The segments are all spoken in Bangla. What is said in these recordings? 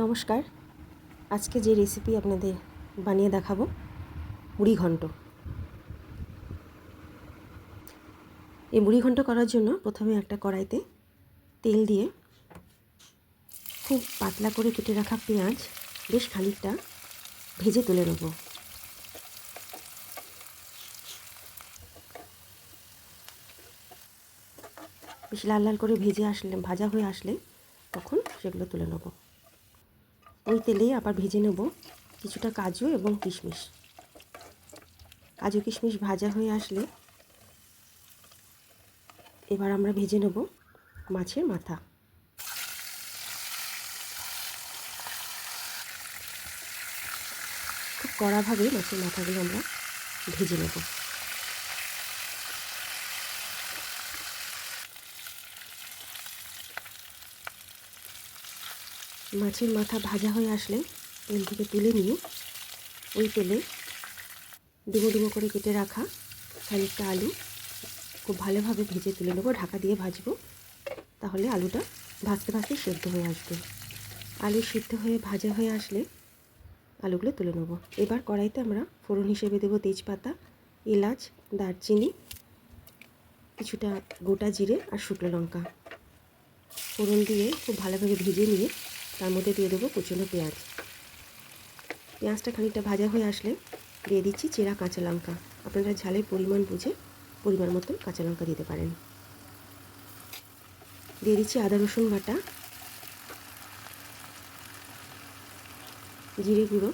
নমস্কার। আজকে যে রেসিপি আপনাদের বানিয়ে দেখাবো, মুড়ি ঘন্ট। এই মুড়ি ঘন্ট করার জন্য প্রথমে একটা কড়াইতে তেল দিয়ে খুব পাতলা করে কেটে রাখা পেঁয়াজ বেশ খানিকটা ভেজে তুলে নেব। বেশ লাল লাল করে ভেজে আসলে, ভাজা হয়ে আসলে তখন সেগুলো তুলে নেব। ওই তেলেই আবার ভেজে নেব কিছুটা কাজু এবং কিশমিশ। কাজু, কিশমিশ ভাজা হয়ে আসলে এবার আমরা ভেজে নেব মাছের মাথা। খুব কড়াভাবে মাছের মাথাগুলো আমরা ভেজে নেব। মাছের মাথা ভাজা হয়ে আসলে তেল থেকে তুলে নিয়ে ওই তেলে ডুবো ডুবো করে কেটে রাখা খানিকটা আলু খুব ভালোভাবে ভেজে তুলে নেব, ঢাকা দিয়ে ভাজবো। তাহলে আলুটা ভাজতে ভাজতে সেদ্ধ হয়ে আসবে। আলু সিদ্ধ হয়ে ভাজা হয়ে আসলে আলুগুলো তুলে নেব। এবার কড়াইতে আমরা ফোড়ন হিসেবে দেবো তেজপাতা, এলাচ, দারচিনি, কিছুটা গোটা জিরে আর শুকনো লঙ্কা। ফোড়ন দিয়ে খুব ভালোভাবে ভেজে নিয়ে তার মধ্যে দিয়ে দেবো কুচনো পেঁয়াজ। পেঁয়াজটা খানিকটা ভাজা হয়ে আসলে দিয়ে দিচ্ছি চেরা কাঁচা লঙ্কা। আপনারা ঝালের পরিমাণ বুঝে পরিমাণ মতন কাঁচা লঙ্কা দিতে পারেন। দিয়ে দিচ্ছি আদা, রসুন বাটা, জিরে গুঁড়ো,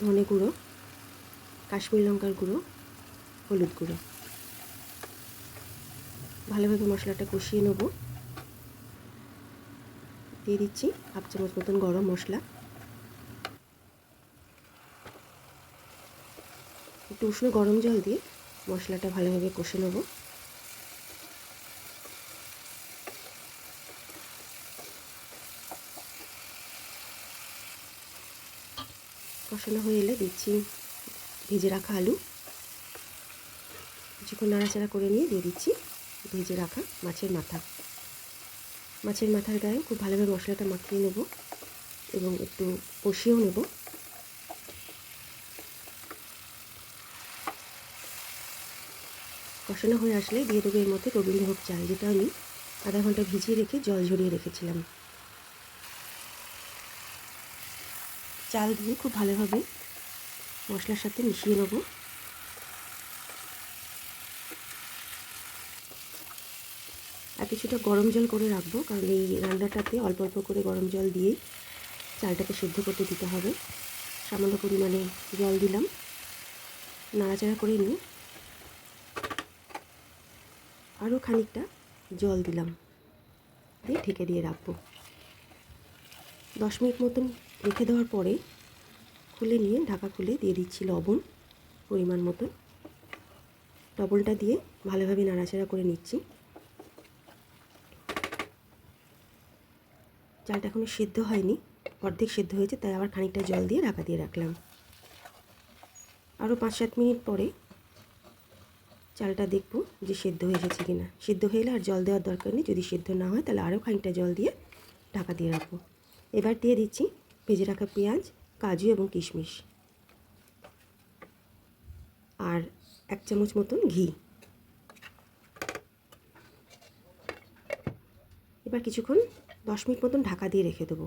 ধনে গুঁড়ো, কাশ্মীর লঙ্কার গুঁড়ো, হলুদ গুঁড়ো। ভালোভাবে মশলাটা কষিয়ে নেব। দিয়ে দিচ্ছি। হাফ চামচ মতন গরম মশলা। একটু উষ্ণ গরম জল দিয়ে মশলাটা ভালোভাবে কষে নেব। কষানো হয়ে এলে দিচ্ছি ভেজে রাখা আলু। কিছুক্ষণ নাড়াচাড়া করে নিয়ে দিয়ে দিচ্ছি ভেজে রাখা মাছের মাথা। মাছের মাথার গায়ে খুব ভালোভাবে মশলাটা মাখিয়ে নেব এবং একটু কষিয়েও নেব। কষানো হয়ে আসলে দিয়ে দেবো এর মধ্যে রবীন্দ্রভোগ চাল, যেটা আমি আধা ঘণ্টা ভিজিয়ে রেখে জল ঝরিয়ে রেখেছিলাম। চাল দিয়ে খুব ভালোভাবে মশলার সাথে মিশিয়ে নেব। কিছুটা গরম জল করে রাখব, কারণ এই রান্নাটাতে অল্প অল্প করে গরম জল দিয়েই চালটাকে সেদ্ধ করতে দিতে হবে। সামান্য পরিমাণে জল দিলাম। নাড়াচাড়া করে নিয়ে আরও খানিকটা জল দিলাম। দিয়ে ঢেকে দিয়ে রাখব। দশ মিনিট মতন রেখে দেওয়ার পরে খুলে নিয়ে ঢাকা খুলে দিয়ে দিচ্ছি লবণ পরিমাণ মতন লবণটা দিয়ে ভালোভাবে নাড়াচাড়া করে নিচ্ছি। চালটা এখনও সেদ্ধ হয়নি, অর্ধেক সেদ্ধ হয়েছে, তাই আবার খানিকটা জল দিয়ে ঢাকা দিয়ে রাখলাম। আরও পাঁচ সাত মিনিট পরে চালটা দেখব যে সেদ্ধ হয়ে এসেছে কিনা। সেদ্ধ হয়ে আর জল দেওয়ার দরকার নেই, যদি সেদ্ধ না হয় তাহলে আরও খানিকটা জল দিয়ে ঢাকা দিয়ে রাখব। এবার দিয়ে দিচ্ছি ভেজে রাখা পেঁয়াজ, কাজু এবং কিশমিশ। আর এক চামচ মতন ঘি। এবার কিছুক্ষণ দশ মিনিট মতন ঢাকা দিয়ে রেখে দেবো।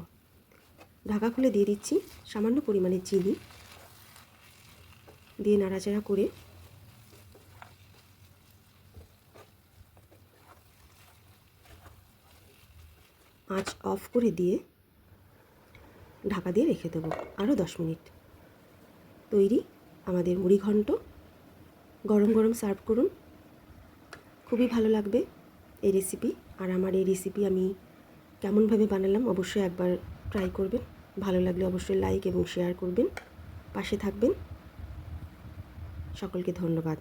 ঢাকা খুলে দিয়ে দিচ্ছি সামান্য পরিমাণে চিনি। দিয়ে নাড়াচাড়া করে আঁচ অফ করে দিয়ে ঢাকা দিয়ে রেখে দেবো আরও দশ মিনিট। তৈরি আমাদের মুড়ি ঘন্ট। গরম গরম সার্ভ করুন। খুবই ভালো লাগবে এই রেসিপি আর আমার এই রেসিপি আমি কেমনভাবে বানালাম অবশ্যই একবার ট্রাই করবেন। ভালো লাগলে অবশ্যই লাইক এবং শেয়ার করবেন। পাশে থাকবেন। সকলকে ধন্যবাদ।